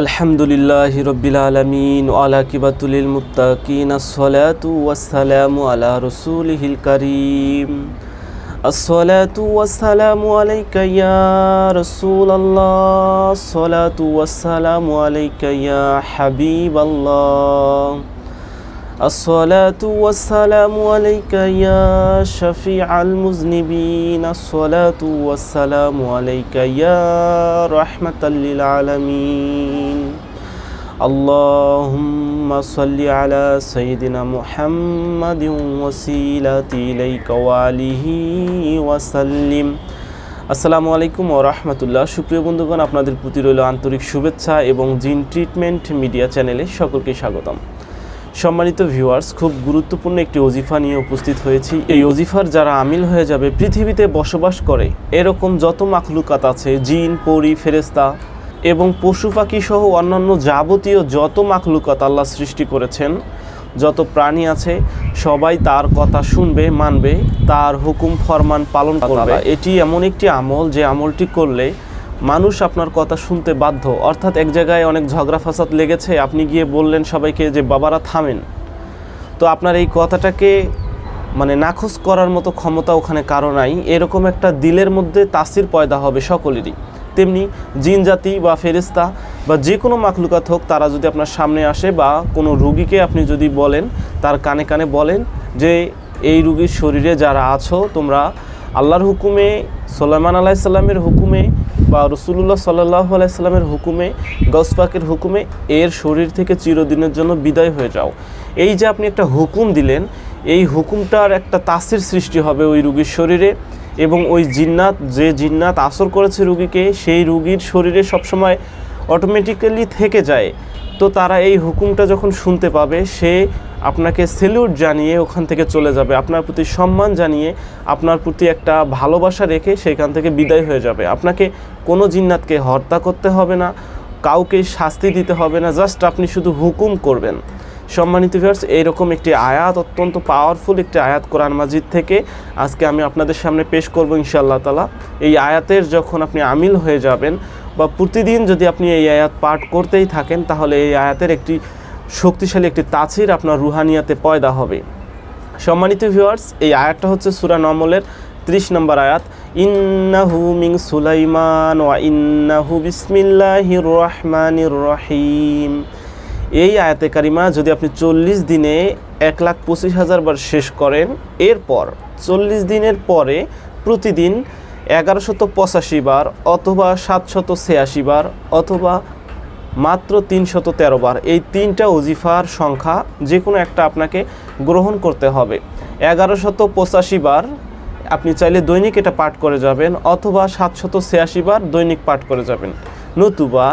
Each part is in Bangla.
আলহামদুলিল্লাহ রবিল আলমিন আলা কিবাতুলিল মুত্তাকিন আসসালাতু ওয়াসসালামু আলা রসুলিহিল করিম। আসসালাতু ওয়াসসালামু আলাইকা ইয়া রাসূলাল্লাহ। সলাতু ওয়াসসালামু আলাইকা ইয়া হাবিবাল্লাহ। الصلاة والسلام عليك يا شفيع المذنبين الصلاة والسلام عليك يا رحمة للعالمين اللهم صل على سيدنا محمد وسيلة إليك وآله وسلم আসসালামু আলাইকুম ও রহমতুল্লাহ সুপ্রিয় বন্ধুগণ আপনাদের প্রতি রইল আন্তরিক শুভেচ্ছা এবং জিন ট্রিটমেন্ট মিডিয়া চ্যানেলে সকলকে স্বাগতম সম্মানিত ভিউয়ার্স খুব গুরুত্বপূর্ণ একটি ওজিফা নিয়ে উপস্থিত হয়েছি। এই ওজিফার যারা আমিল হয়ে যাবে পৃথিবীতে বসবাস করে এরকম যত মাখলুকাত আছে জিন পরি ফেরেস্তা এবং পশু পাখি সহ অন্যান্য যাবতীয় যত মাখলুকাত আল্লাহ সৃষ্টি করেছেন যত প্রাণী আছে সবাই তার কথা শুনবে মানবে তার হুকুম ফরমান পালন করবে। এটি এমন একটি আমল যে আমলটি করলে মানুষ আপনার কথা শুনতে বাধ্য। অর্থাৎ এক জায়গায় অনেক ঝগড়া ফাসাদ লেগেছে, আপনি গিয়ে বললেন সবাইকে যে, বাবারা, থামেন। তো আপনার এই কথাটাকে মানে নাকচ করার মতো ক্ষমতা ওখানে কারও নাই। এরকম একটা দিলের মধ্যে তাসির পয়দা হবে সকলেরই। তেমনি জিন জাতি বা ফেরিস্তা বা যে কোনো মাখলুকাত হোক, তারা যদি আপনার সামনে আসে বা কোনো রুগীকে আপনি যদি বলেন, তার কানে কানে বলেন যে, এই রুগীর শরীরে যারা আছো, তোমরা আল্লাহর হুকুমে, সোলাইমান আলাইসাল্লামের হুকুমে বা রসুল্লাহ সাল্লাহ আলাইসাল্লামের হুকুমে গসপাকের হুকুমে এর শরীর থেকে চিরদিনের জন্য বিদায় হয়ে যাও। এই যে আপনি একটা হুকুম দিলেন, এই হুকুমটার একটা তাসির সৃষ্টি হবে ওই রুগীর শরীরে এবং ওই জিন্নাত, যে জিন্নাত আসর করেছে রুগীকে, সেই রুগীর শরীরে সবসময় অটোমেটিক্যালি থেকে যায়। তো তারা এই হুকুমটা যখন শুনতে পাবে, সে আপনাকে সেলিউট জানিয়ে ওখান থেকে চলে যাবে। আপনার প্রতি সম্মান জানিয়ে আপনার প্রতি একটা ভালোবাসা রেখে সেখান থেকে বিদায় হয়ে যাবে। আপনাকে কোনো জিন্নাতকে হত্যা করতে হবে না, কাউকে শাস্তি দিতে হবে না জাস্ট আপনি শুধু হুকুম করবেন। সম্মানিত ভিউয়ার্স এইরকম একটি আয়াত, অত্যন্ত পাওয়ারফুল একটি আয়াত কোরআন মাজিদ থেকে আজকে আমি আপনাদের সামনে পেশ করব ইনশাআল্লাহ তালা এই আয়াতের যখন আপনি আমিল হয়ে যাবেন বা প্রতিদিন যদি আপনি এই আয়াত পাঠ করতেই থাকেন, তাহলে এই আয়াতের একটি শক্তিশালী একটি তাছির আপনার রুহানিয়াতে পয়দা হবে। সম্মানিত ভিউয়ার্স, এই আয়াতটা হচ্ছে সুরা নমলের ত্রিশ নম্বর আয়াত। ইন্নাহু মিং সুলাইমান ওয়া ইন্নাহু বিসমিল্লাহির রহমানির রহিম। এই আয়াতে কারিমা যদি আপনি চল্লিশ দিনে এক লাখ পঁচিশ হাজার বার শেষ করেন, এরপর চল্লিশ দিনের পরে প্রতিদিন এগারোশত পঁচাশি বার অথবা সাতশত ছিয়াশি বার অথবা মাত্র তিনশত তেরো বার। এই তিনটা ওজিফার সংখ্যা যে কোনো একটা আপনাকে গ্রহণ করতে হবে। এগারোশত পঁচাশি বার আপনি চাইলে দৈনিক এটা পাঠ করে যাবেন অথবা সাতশত ছিয়াশি বার দৈনিক পাঠ করে যাবেন। নতুবা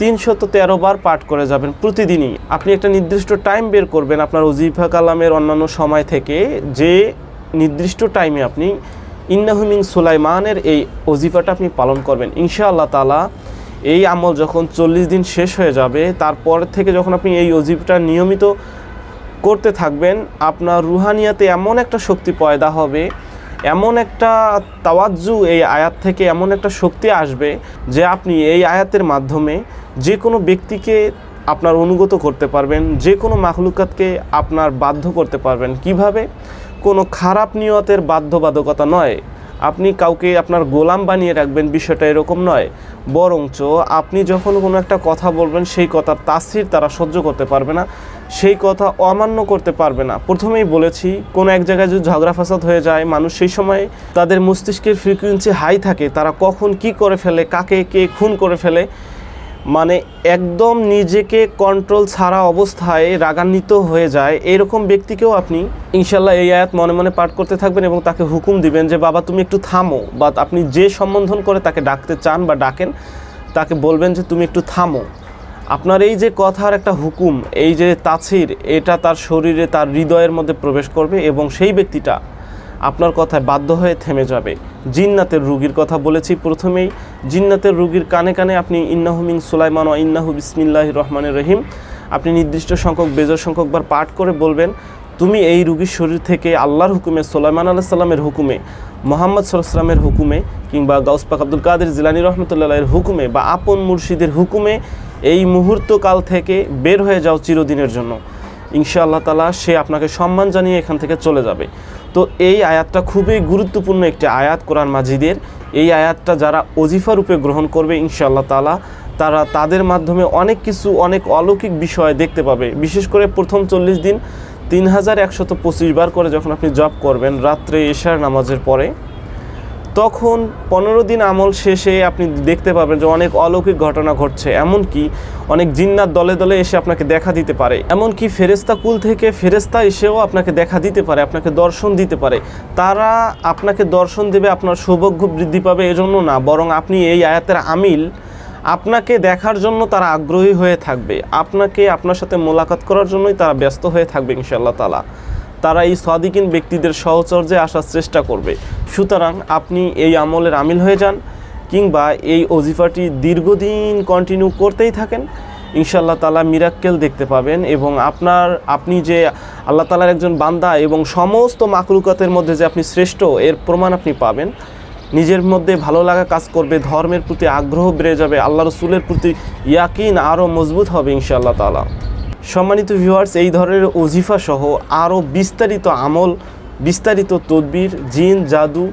তিনশত তেরো বার পাঠ করে যাবেন প্রতিদিনই। আপনি একটা নির্দিষ্ট টাইম বের করবেন আপনার ওজিফা কালামের অন্যান্য সময় থেকে যে নির্দিষ্ট টাইমে আপনি ইন্নাহুমিং সুলাইমানের এই ওজিফাটা আপনি পালন করবেন। ইনশাআল্লাহ তালা এই আমল যখন চল্লিশ দিন শেষ হয়ে যাবে, তারপর থেকে যখন আপনি এই অজিবটা নিয়মিত করতে থাকবেন, আপনার রুহানিয়াতে এমন একটা শক্তি পয়দা হবে, এমন একটা তাওয়াজ্জু এই আয়াত থেকে এমন একটা শক্তি আসবে যে আপনি এই আয়াতের মাধ্যমে যে কোনো ব্যক্তিকে আপনার অনুগত করতে পারবেন, যে কোনো মাখলুকাতকে আপনার বাধ্য করতে পারবেন। কীভাবে? কোনো খারাপ নিয়তের বাধ্যবাধকতা নয়। আপনি কাউকে আপনার গোলাম বানিয়ে রাখবেন বিষয়টা এরকম নয়। বরঞ্চ আপনি যখন কোনো একটা কথা বলবেন, সেই কথার তাসির তারা সহ্য করতে পারবে না, সেই কথা অমান্য করতে পারবে না। প্রথমেই বলেছি, কোনো এক জায়গায় যদি ঝগড়া ফাসাদ হয়ে যায়, মানুষ সেই সময় তাদের মস্তিষ্কের ফ্রিকুয়েন্সি হাই থাকে, তারা কখন কি করে ফেলে, কাকে কে খুন করে ফেলে মানে একদম নিজেকে কন্ট্রোল ছাড়া অবস্থায় রাগান্বিত হয়ে যায়, এরকম ব্যক্তিকেও আপনি ইনশাল্লাহ এই আয়াত মনে মনে পাঠ করতে থাকবেন এবং তাকে হুকুম দিবেন যে, বাবা, তুমি একটু থামো। বা আপনি যে সম্বোধন করে তাকে ডাকতে চান বা ডাকেন, তাকে বলবেন যে, তুমি একটু থামো। আপনার এই যে কথার একটা হুকুম, এই যে তাছির, এটা তার শরীরে, তার হৃদয়ের মধ্যে প্রবেশ করবে এবং সেই ব্যক্তিটা আপনার কথায় বাধ্য হয়ে থেমে যাবে। জিন্নাতের রুগীর কথা বলেছি প্রথমেই। জিন্নাতের রুগীর কানে কানে আপনি ইন্নাহুমিন সুলাইমান ও ইন্নাহু বিসমিল্লাহ রহমানের রহিম। আপনি নির্দিষ্ট সংখ্যক বেজর সংখ্যকবার পাঠ করে বলবেন, তুমি এই রুগীর শরীর থেকে আল্লাহর হুকুমে, সোলাইমান আল্লাহ সাল্লামের হুকুমে, মোহাম্মদ সাল্লামের হুকুমে কিংবা গাউসপাক আব্দুল কাদের জিলানি রহমতুল্লাহ এর হুকুমে বা আপন মুর্শিদের হুকুমে এই মুহূর্তকাল থেকে বের হয়ে যাও চিরদিনের জন্য। ইনশাআল্লাহ তালা সে আপনাকে সম্মান জানিয়ে এখান থেকে চলে যাবে। তো এই আয়াতটা খুবই গুরুত্বপূর্ণ একটি আয়াত কোরআন মাজিদের। এই আয়াতটা যারা অজিফা রূপে গ্রহণ করবে ইনশাল্লাহ তালা তারা তাদের মাধ্যমে অনেক কিছু, অনেক অলৌকিক বিষয় দেখতে পাবে। বিশেষ করে প্রথম চল্লিশ দিন তিন হাজার একশত পঁচিশ বার করে যখন আপনি জব করবেন, রাত্রে এশার নামাজের পরে তখন পনেরো দিন আমল শেষে আপনি দেখতে পাবেন যে অনেক অলৌকিক ঘটনা ঘটছে। এমনকি অনেক জিন্নাত দলে দলে এসে আপনাকে দেখা দিতে পারে। এমনকি ফেরেস্তা কুল থেকে ফেরেস্তা এসেও আপনাকে দেখা দিতে পারে, আপনাকে দর্শন দিতে পারে। তারা আপনাকে দর্শন দেবে, আপনার সৌভাগ্য বৃদ্ধি পাবে এজন্য না, বরং আপনি এই আয়াতের আমিল আপনাকে দেখার জন্য তারা আগ্রহী হয়ে থাকবে। আপনাকে আপনার সাথে মোলাকাত করার জন্যই তারা ব্যস্ত হয়ে থাকবে ইনশাআল্লাহ তালা তারা এই সাদিকিন ব্যক্তিদের সহচর্যে আসার চেষ্টা করবে। সুতরাং আপনি এই আমলের আমিল হয়ে যান কিংবা এই অজিফাটি দীর্ঘদিন কন্টিনিউ করতেই থাকেন। ইনশাআল্লাহ তালা মিরাক্কেল দেখতে পাবেন এবং আপনার, আপনি যে আল্লাহ তালার একজন বান্দা এবং সমস্ত মাকলুকাতের মধ্যে যে আপনি শ্রেষ্ঠ, এর প্রমাণ আপনি পাবেন। নিজের মধ্যে ভালো লাগা কাজ করবে, ধর্মের প্রতি আগ্রহ বেড়ে যাবে, আল্লাহ রসুলের প্রতি ইয়াকিন আরও মজবুত হবে ইনশাআল্লাহ তালা সম্মানিত ভিউয়ার্স এই ধরনের অজিফা সহ আরও বিস্তারিত আমল, বিস্তারিত তদবির, জিন, জাদু,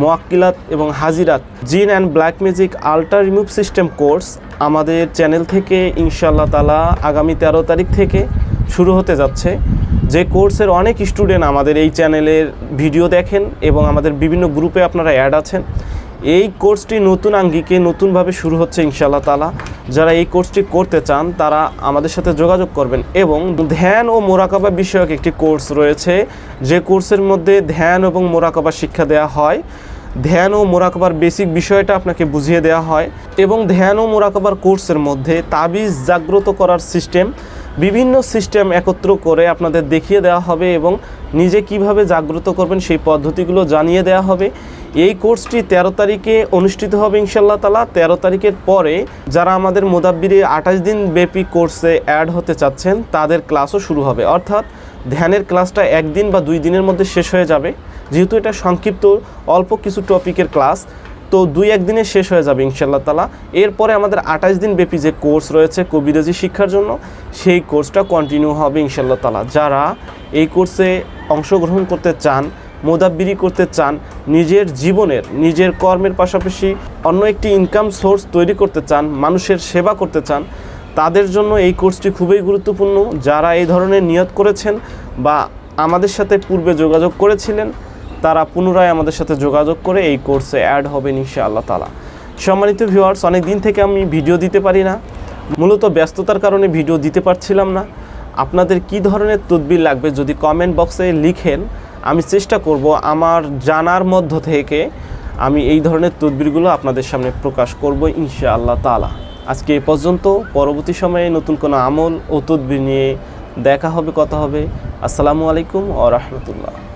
মোয়াক্কিলাত এবং হাজিরাত, jinn and black magic ultra remove system course আমাদের চ্যানেল থেকে ইনশাল্লাহ তালা আগামী তেরো তারিখ থেকে শুরু হতে যাচ্ছে। যে কোর্সের অনেক স্টুডেন্ট আমাদের এই চ্যানেলের ভিডিও দেখেন এবং আমাদের বিভিন্ন গ্রুপে আপনারা অ্যাড আছেন। এই কোর্সটি নতুন আঙ্গিকে নতুনভাবে শুরু হচ্ছে ইনশাআল্লাহ তালা যারা এই কোর্সটি করতে চান, তারা আমাদের সাথে যোগাযোগ করবেন এবং ধ্যান ও মোরাকাবা বিষয়ক একটি কোর্স রয়েছে। যে কোর্সের মধ্যে ধ্যান এবং মোরাকাবা শিক্ষা দেওয়া হয়। ধ্যান ও মোরাকাবার বেসিক বিষয়টা আপনাকে বুঝিয়ে দেওয়া হয় এবং ধ্যান ও মোরাকাবার কোর্সের মধ্যে তাবিজ জাগ্রত করার সিস্টেম, বিভিন্ন সিস্টেম একত্র করে আপনাদের দেখিয়ে দেওয়া হবে এবং নিজে কীভাবে জাগ্রত করবেন সেই পদ্ধতিগুলো জানিয়ে দেওয়া হবে। এই কোর্সটি তেরো তারিখে অনুষ্ঠিত হবে ইনশাল্লাহ তালা তেরো তারিখের পরে যারা আমাদের মোদাব্বিরে আঠাশ দিন ব্যাপী কোর্সে অ্যাড হতে চাচ্ছেন, তাদের ক্লাসও শুরু হবে। অর্থাৎ ধ্যানের ক্লাসটা একদিন বা দুই দিনের মধ্যে শেষ হয়ে যাবে। যেহেতু এটা সংক্ষিপ্ত, অল্প কিছু টপিকের ক্লাস, তো দুই একদিনে শেষ হয়ে যাবে ইনশাল্লাহ তালা এরপরে আমাদের আঠাশ দিন ব্যাপী যে কোর্স রয়েছে কবিরাজি শিক্ষার জন্য, সেই কোর্সটা কন্টিনিউ হবে ইনশাল্লাহ তালা যারা এই কোর্সে অংশগ্রহণ করতে চান মোদাব্বিরি করতে চান, নিজের জীবনের, নিজের কর্মের পাশাপাশি অন্য একটি ইনকাম সোর্স তৈরি করতে চান, মানুষের সেবা করতে চান, তাদের জন্য এই কোর্সটি খুবই গুরুত্বপূর্ণ। যারা এই ধরনের নিয়ত করেছেন বা আমাদের সাথে পূর্বে যোগাযোগ করেছিলেন, তারা পুনরায় আমাদের সাথে যোগাযোগ করে এই কোর্সে অ্যাড হবেন ইনশা আল্লাহ তালা সম্মানিত ভিউয়ার্স অনেক দিন থেকে আমি ভিডিও দিতে পারি না। মূলত ব্যস্ততার কারণে ভিডিও দিতে পারছিলাম না। আপনাদের কি ধরনের তদবির লাগবে যদি কমেন্ট বক্সে লিখেন আমি চেষ্টা করব আমার জানার মধ্য থেকে আমি এই ধরনের তদবিরগুলো আপনাদের সামনে প্রকাশ করব ইনশা আল্লাহ তালা আজকে এ পর্যন্ত, পরবর্তী সময়ে নতুন কোনো আমল ও তদবির নিয়ে দেখা হবে, কথা হবে। আসসালামু আলাইকুম ও রহমতুল্লাহ।